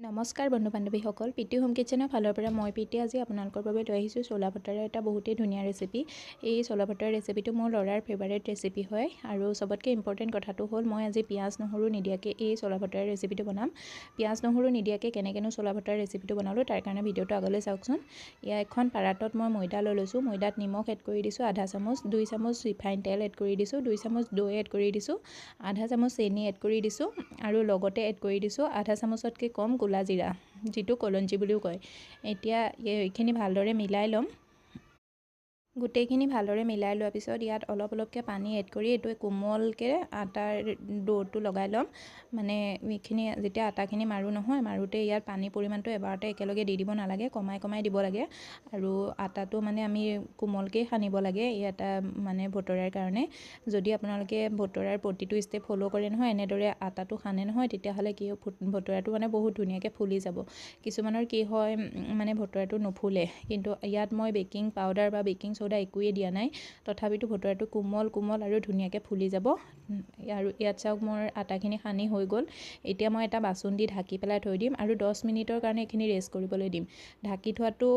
নমস্কাৰ বন্ধু বান্ধৱীসকল প্ৰীতি হোম কিটচেনৰ ফালৰ পৰা মই প্ৰীতি আজি আপোনালোকৰ বাবে লৈ আহিছোঁ চোলা ভটাৰৰ এটা বহুতেই ধুনীয়া ৰেচিপি এই চোলা ভটাৰ ৰেচিপিটো মোৰ ল'ৰাৰ ফেভাৰেট ৰেচিপি হয় আৰু চবতকৈ ইম্পৰ্টেণ্ট কথাটো হ'ল মই আজি পিঁয়াজ নহৰু নিদিয়াকৈ এই চোলা ভটাৰ ৰেচিপিটো বনাম। পিঁয়াজ নহৰু নিদিয়াকৈ কেনেকৈনো চোলা ভটাৰ ৰেচিপিটো বনালোঁ তাৰ কাৰণে ভিডিঅ'টো আগলৈ চাওকচোন। ইয়াৰ এখন পাৰাতত মই ময়দা লৈ লৈছোঁ ময়দাত নিমখ এড কৰি দিছোঁ আধা চামুচ দুই চামুচ ৰিফাইন তেল এড কৰি দিছোঁ দুই চামুচ দৈ এড কৰি দিছোঁ আধা চামুচ চেনি এড কৰি দিছোঁ আৰু লগতে এড কৰি দিছোঁ আধা চামুচতকৈ কম ক'লা জিৰা যিটো কলঞ্জী বুলিও কয়। এতিয়া এইখিনি ভালদৰে মিলাই ল'ম। গোটেইখিনি ভালদৰে মিলাই লোৱাৰ পিছত ইয়াত অলপ অলপকৈ পানী এড কৰি এইটো কোমলকৈ আটাৰ দৌৰটো লগাই ল'ম। মানে এইখিনি যেতিয়া আটাখিনি মাৰোঁ নহয় মাৰোঁতে ইয়াত পানীৰ পৰিমাণটো এবাৰতে একেলগে দি দিব নালাগে কমাই কমাই দিব লাগে। আৰু আটাটো মানে আমি কোমলকৈ সানিব লাগে আটা মানে ভতৰাৰ কাৰণে। যদি আপোনালোকে ভতৰাৰ প্ৰতিটো ষ্টেপ ফ'ল' কৰে নহয় এনেদৰে আটাটো সানে নহয় তেতিয়াহ'লে কি ভতৰাটো মানে বহুত ধুনীয়াকৈ ফুলি যাব। কিছুমানৰ কি হয় মানে ভতৰাটো নুফুলে। কিন্তু ইয়াত মই বেকিং পাউডাৰ বা বেকিং চ'ডা একোৱেই দিয়া নাই। তথাপিতো ভতৰাটো কোমল কোমল আৰু ধুনীয়াকৈ ফুলি যাব। আৰু ইয়াত চাওক মোৰ আটাখিনি সানি হৈ গ'ল। এতিয়া মই এটা বাচন দি ঢাকি পেলাই থৈ দিম আৰু দহ মিনিটৰ কাৰণে এইখিনি ৰেষ্ট কৰিবলৈ দিম। ঢাকি থোৱাটো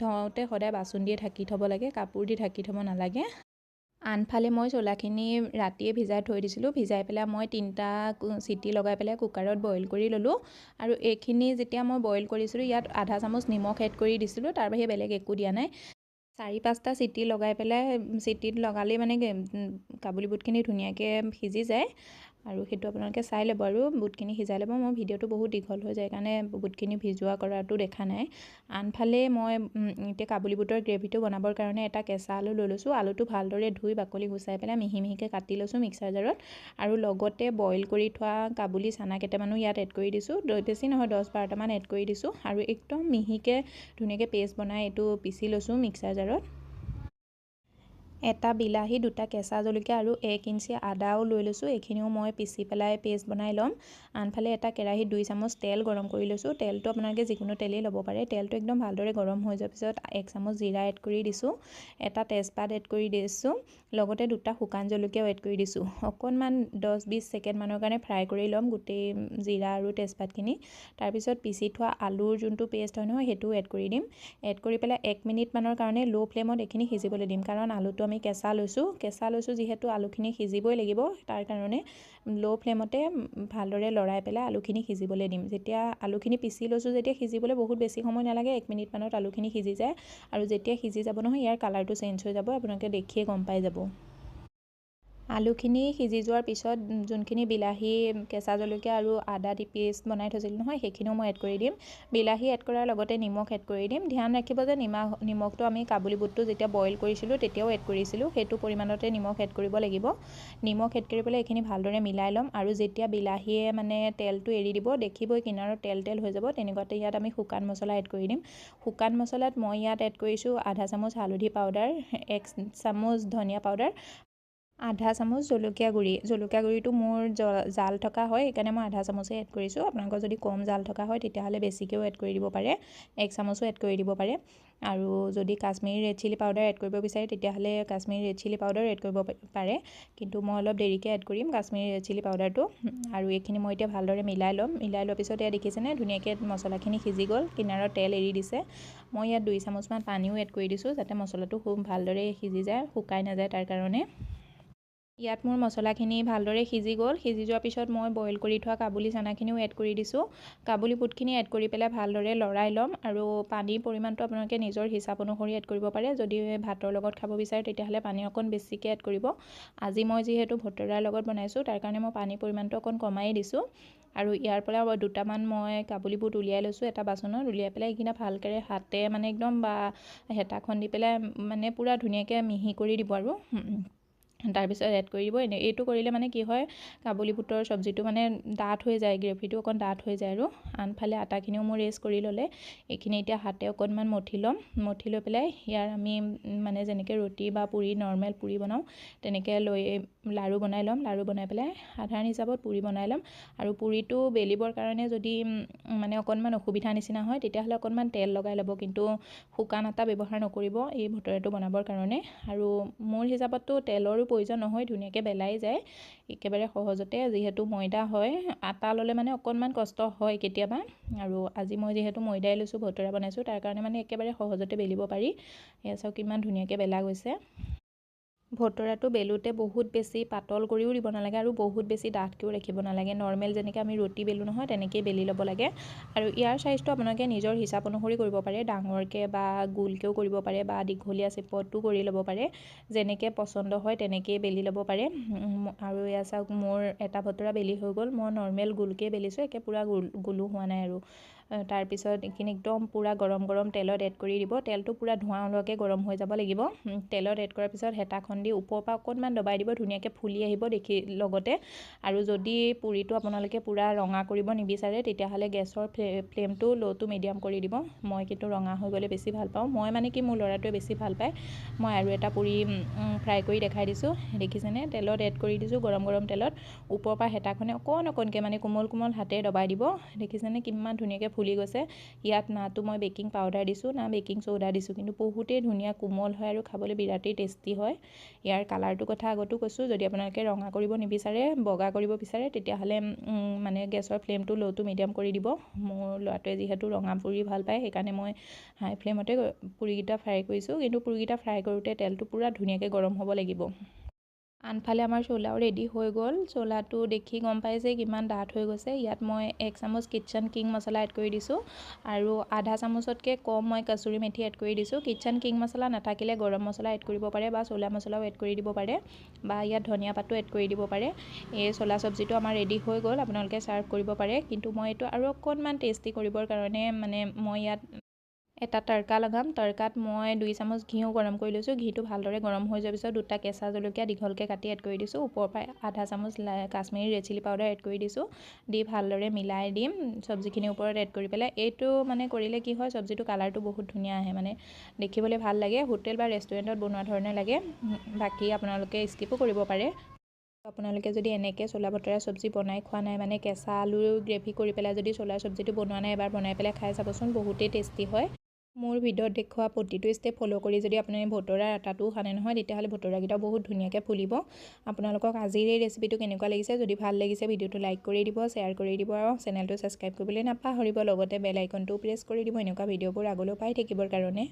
ধোওঁতে সদায় বাচন দিয়ে ঢাকি থ'ব লাগে কাপোৰ দি ঢাকি থ'ব নালাগে। আনফালে মই চোলাখিনি ৰাতিয়ে ভিজাই থৈ দিছিলোঁ। ভিজাই পেলাই মই তিনিটা চিটি লগাই পেলাই কুকাৰত বইল কৰি ল'লোঁ। আৰু এইখিনি যেতিয়া মই বইল কৰিছিলোঁ ইয়াত আধা চামুচ নিমখ এড কৰি দিছিলোঁ। তাৰ বাহিৰে বেলেগ একো দিয়া নাই। চাৰি পাঁচটা চিটি লগাই পেলাই চিটিত লগালেই মানে কাবুলী বুটখিনি ধুনীয়াকৈ সিজি যায়। আৰু সেইটো আপোনালোকে চাই ল'ব আৰু বুটখিনি সিজাই ল'ব। মই ভিডিঅ'টো বহুত দীঘল হৈ যায় কাৰণে বুটখিনি ভিজোৱা কৰাটো দেখা নাই। আনফালে মই এতিয়া কাবুলী বুটৰ গ্ৰেভিটো বনাবৰ কাৰণে এটা কেঁচা আলু লৈ লৈছোঁ। আলুটো ভালদৰে ধুই বাকলি গুচাই পেলাই মিহি মিহিকৈ কাটি লৈছোঁ মিক্সাৰ জাৰত। আৰু লগতে বইল কৰি থোৱা কাবুলী চানা কেইটামানো ইয়াত এড কৰি দিছোঁ। বেছি নহয় দহ বাৰটামান এড কৰি দিছোঁ। আৰু একদম মিহিকৈ ধুনীয়াকৈ পেষ্ট বনাই এইটো পিচি লৈছোঁ মিক্সাৰ জাৰত। এটা বিলাহী দুটা কেঁচা জলকীয়া আৰু এক ইঞ্চি আদাও লৈ লৈছোঁ। এইখিনিও মই পিচি পেলাই পেষ্ট বনাই ল'ম। আনফালে এটা কেৰাহীত দুই চামুচ তেল গৰম কৰি লৈছোঁ। তেলটো আপোনালোকে যিকোনো তেলেই ল'ব পাৰে। তেলটো একদম ভালদৰে গৰম হৈ যোৱাৰ পিছত এক চামুচ জিৰা এড কৰি দিছোঁ। এটা তেজপাত এড কৰি দিছোঁ। লগতে দুটা শুকান জলকীয়াও এড কৰি দিছোঁ। অকণমান দহ বিছ ছেকেণ্ডমানৰ কাৰণে ফ্ৰাই কৰি ল'ম গোটেই জিৰা আৰু তেজপাতখিনি। তাৰপিছত পিচি থোৱা আলুৰ যোনটো পেষ্ট হয় নহয় সেইটোও এড কৰি দিম। এড কৰি পেলাই এক মিনিটমানৰ কাৰণে ল' ফ্লেমত এইখিনি সিজিবলৈ দিম। কাৰণ আলুটো আমি কেঁচা লৈছোঁ। কেঁচা লৈছোঁ যিহেতু আলুখিনি সিজিবই লাগিব। তাৰ কাৰণে ল' ফ্লেমতে ভালদৰে লৰাই পেলাই আলুখিনি সিজিবলৈ দিম। যেতিয়া আলুখিনি পিচি লৈছোঁ যেতিয়া সিজিবলৈ বহুত বেছি সময় নালাগে এক মিনিটমানত আলুখিনি সিজি যায়। আৰু যেতিয়া সিজি যাব নহয় ইয়াৰ কালাৰটো চেঞ্জ হৈ যাব। আপোনালোকে দেখিয়ে গম পাই যাব। আলুখিনি সিজি যোৱাৰ পিছত যোনখিনি বিলাহী কেঁচা জলকীয়া আৰু আদা দি পেষ্ট বনাই থৈছিলোঁ নহয় সেইখিনিও মই এড কৰি দিম। বিলাহী এড কৰাৰ লগতে নিমখ এড কৰি দিম। ধ্যান ৰাখিব যে নিমখ নিমখটো আমি কাবুলী বুটটো যেতিয়া বইল কৰিছিলোঁ তেতিয়াও এড কৰিছিলোঁ। সেইটো পৰিমাণতে নিমখ এড কৰিব লাগিব। নিমখ এড কৰি পেলাই এইখিনি ভালদৰে মিলাই ল'ম আৰু যেতিয়া বিলাহীয়ে মানে তেলটো এৰি দিব দেখিবই কিনাৰত তেল তেল হৈ যাব তেনেকুৱাতে ইয়াত আমি শুকান মছলা এড কৰি দিম। শুকান মছলাত মই ইয়াত এড কৰিছোঁ আধা চামুচ হালধি পাউডাৰ এক চামুচ ধনিয়া পাউডাৰ আধা চামুচ জলকীয়া গুড়ি। জলকীয়া গুড়িটো মোৰ জাল থকা হয় সেইকাৰণে মই আধা চামুচে এড কৰিছোঁ। আপোনালোকৰ যদি কম জাল থকা হয় তেতিয়াহ'লে বেছিকৈও এড কৰি দিব পাৰে। এক চামুচো এড কৰি দিব পাৰে। আৰু যদি Kashmiri red chilli powder add কৰিব বিচাৰে তেতিয়াহ'লে Kashmiri red chilli powder add কৰিব পাৰে। কিন্তু মই অলপ দেৰিকৈ এড কৰিম কাশ্মীৰী ৰেড চিলি পাউডাৰটো আৰু এইখিনি মই এতিয়া ভালদৰে মিলাই ল'ম। মিলাই লোৱাৰ পিছত এয়া দেখিছেনে? ধুনীয়াকৈ মছলাখিনি সিজি গ'ল। কিনাৰত তেল এৰি দিছে। মই ইয়াত দুই চামুচমান পানীও এড কৰি দিছোঁ যাতে মছলাটো খুব ভালদৰে সিজি যায় শুকাই নাযায় তাৰ কাৰণে। ইয়াত মোৰ মছলাখিনি ভালদৰে সিজি গ'ল। সিজি যোৱাৰ পিছত মই বইল কৰি থোৱা কাবুলী চানাখিনিও এড কৰি দিছোঁ। কাবুলী বুটখিনি এড কৰি পেলাই ভালদৰে লৰাই ল'ম আৰু পানীৰ পৰিমাণটো আপোনালোকে নিজৰ হিচাপ অনুসৰি এড কৰিব পাৰে। যদি ভাতৰ লগত খাব বিচাৰে তেতিয়াহ'লে পানী অকণ বেছিকৈ এড কৰিব। আজি মই যিহেতু ভতৰাৰ লগত বনাইছোঁ তাৰ কাৰণে মই পানীৰ পৰিমাণটো অকণ কমাই দিছোঁ। আৰু ইয়াৰ পৰা দুটামান মই কাবুলী বুট উলিয়াই লৈছোঁ এটা বাচনত। উলিয়াই পেলাই এইকেইটা ভালকৈ হাতে মানে একদম বা হেতাখন দি পেলাই মানে পূৰা ধুনীয়াকৈ মিহি কৰি দিব আৰু। তাৰপিছত এড কৰি দিব এনে এইটো কৰিলে মানে কি হয় কাবুলী বুটৰ চব্জিটো মানে ডাঠ হৈ যায় গ্ৰেভিটো অকণ ডাঠ হৈ যায় আৰু আনফালে আটাখিনিও মোৰ ৰেষ্ট কৰি ল'লে। এইখিনি এতিয়া হাতে অকণমান মঠি ল'ম। মঠি লৈ পেলাই ইয়াৰ আমি মানে যেনেকৈ ৰুটি বা পুৰি নৰ্মেল পুৰি বনাওঁ তেনেকৈ লৈ লাড়ু বনাই ল'ম লাড়ু বনাই পেলাই সাধাৰণ হিচাপত পুৰি বনাই ল'ম। আৰু পুৰিটো বেলিবৰ কাৰণে যদি মানে অকণমান অসুবিধা নিচিনা হয় তেতিয়াহ'লে অকণমান তেল লগাই ল'ব। কিন্তু শুকান আটা ব্যৱহাৰ নকৰিব এই ভটৰাটো বনাবৰ কাৰণে। আৰু মোৰ হিচাপততো তেলৰো প্ৰয়োজন নহয় ধুনীয়াকৈ বেলাই যায়। একেবাৰে সহজতে যিহেতু ময়দা হয় আটা ল'লে মানে অকণমান কষ্ট হয় কেতিয়াবা। আৰু আজি মই যিহেতু ময়দাই লৈছোঁ ভটৰা বনাইছোঁ তাৰ কাৰণে মানে একেবাৰে সহজতে বেলিব পাৰি। এয়া চাওক কিমান ধুনীয়াকৈ বেলা গৈছে। ভটৰাটো বেলোতে বহুত বেছি পাতল কৰিও দিব নালাগে আৰু বহুত বেছি ডাঠকৈও ৰাখিব নালাগে। নৰ্মেল যেনেকৈ আমি ৰুটি বেলো নহয় তেনেকৈয়ে বেলি ল'ব লাগে। আৰু ইয়াৰ চাইজটো আপোনালোকে নিজৰ হিচাপ অনুসৰি কৰিব পাৰে ডাঙৰকৈ বা গোলকৈও কৰিব পাৰে বা দীঘলীয়া চেপতো কৰি ল'ব পাৰে। যেনেকৈ পচন্দ হয় তেনেকৈয়ে বেলি ল'ব পাৰে। আৰু এয়া চাওক মোৰ এটা ভটৰা বেলি হৈ গ'ল। মই নৰ্মেল গোলকৈ বেলিছোঁ একে পূৰা গোল গোলো হোৱা নাই আৰু। তাৰপিছত এইখিনি একদম পূৰা গৰম গৰম তেলত এড কৰি দিব। তেলটো পূৰা ধোঁৱা ওলোৱাকৈ গৰম হৈ যাব লাগিব। তেলত এড কৰাৰ পিছত হেতাখন দি ওপৰৰ পৰা অকণমান দবাই দিব ধুনীয়াকৈ ফুলি আহিব দেখি লগতে। আৰু যদি পুৰিটো আপোনালোকে পূৰা ৰঙা কৰিব নিবিচাৰে তেতিয়াহ'লে গেছৰ ফ্লে ফ্লেমটো ল' টু মিডিয়াম কৰি দিব। মই কিন্তু ৰঙা হৈ গ'লে বেছি ভাল পাওঁ। মই মানে কি মোৰ ল'ৰাটোৱে বেছি ভাল পায়। মই আৰু এটা পুৰি ফ্ৰাই কৰি দেখাই দিছোঁ। দেখিছেনে? তেলত এড কৰি দিছোঁ গৰম গৰম তেলত। ওপৰৰ পৰা হেতাখনে অকণ অকণকৈ মানে কোমল কোমল হাতে দবাই দিব। দেখিছেনে? কিমান ধুনীয়াকৈ ফুলি গৈছে। ইয়াত নাতো মই বেকিং পাউডাৰ দিছোঁ না বেকিং চ'ডা দিছোঁ। কিন্তু বহুতেই ধুনীয়া কোমল হয় আৰু খাবলৈ বিৰাটেই টেষ্টি হয়। ইয়াৰ কালাৰটোৰ কথা আগতো কৈছোঁ যদি আপোনালোকে ৰঙা কৰিব নিবিচাৰে বগা কৰিব বিচাৰে তেতিয়াহ'লে মানে গেছৰ ফ্লেমটো ল' টু মিডিয়াম কৰি দিব। মোৰ ল'ৰাটোৱে যিহেতু ৰঙা পুৰি ভাল পায় সেইকাৰণে মই হাই ফ্লেমতে পুৰিকেইটা ফ্ৰাই কৰিছোঁ। কিন্তু পুৰিকেইটা ফ্ৰাই কৰোঁতে তেলটো পূৰা ধুনীয়াকৈ গৰম হ'ব লাগিব। আনফালে আমাৰ চোলাও ৰেডি হৈ গ'ল। চোলাটো দেখি গম পাই যে কিমান ডাঠ হৈ গৈছে। ইয়াত মই এক চামুচ কিটচেন কিং মছলা এড কৰি দিছোঁ আৰু আধা চামুচতকৈ কম মই কচুৰি মেথি এড কৰি দিছোঁ। কিটচেন কিং মছলা নাথাকিলে গৰম মছলা এড কৰিব পাৰে বা চোলা মছলাও এড কৰি দিব পাৰে বা ইয়াত ধনিয়া পাতো এড কৰি দিব পাৰে। এই চোলা চব্জিটো আমাৰ ৰেডি হৈ গ'ল। আপোনালোকে ছাৰ্ভ কৰিব পাৰে। কিন্তু মই এইটো আৰু অকণমান টেষ্টি কৰিবৰ কাৰণে মানে মই ইয়াত এটা তৰকা লগাম তৰকাত মই দুই চামুচ ঘিউ গৰম কৰি লৈছোঁ ঘিটো ভালদৰে গৰম হৈ যোৱাৰ পিছত দুটা কেঁচা জলকীয়া দীঘলকৈ কাটি এড কৰি দিছোঁ ওপৰৰ পৰা আধা চামুচ Kashmiri red chilli powder add কৰি দিছোঁ দি ভালদৰে মিলাই দিম চব্জিখিনিৰ ওপৰত এড কৰি পেলাই এইটো মানে কৰিলে কি হয় চব্জিটো কালাৰটো বহুত ধুনীয়া আহে মানে দেখিবলৈ ভাল লাগে হোটেল বা ৰেষ্টুৰেণ্টত বনোৱা ধৰণে লাগে বাকী আপোনালোকে স্কিপো কৰিব পাৰে। আপোনালোকে যদি এনেকৈ চোলা ভটৰা চব্জি বনাই খোৱা নাই মানে কেঁচা আলুৰ গ্ৰেভি কৰি পেলাই যদি চোলা চব্জিটো বনোৱা নাই এবাৰ বনাই পেলাই খাই চাবচোন বহুতেই টেষ্টি হয়। মোৰ ভিডিঅ'ত দেখুওৱা প্ৰতিটো ষ্টেপ ফ'ল' কৰি যদি আপুনি ভটৰাৰ আটাটো সানে নহয় তেতিয়াহ'লে ভটৰাকেইটা বহুত ধুনীয়াকৈ ফুলিব। আপোনালোকক আজিৰ এই ৰেচিপিটো কেনেকুৱা লাগিছে যদি ভাল লাগিছে ভিডিঅ'টো লাইক কৰি দিব শ্বেয়াৰ কৰি দিব আৰু চেনেলটো ছাবস্ক্ৰাইব কৰিবলৈ নাপাহৰিব। লগতে বেল আইকনটো প্ৰেছ কৰি দিব এনেকুৱা ভিডিঅ'বোৰ আগলৈও পাই থাকিবৰ কাৰণে।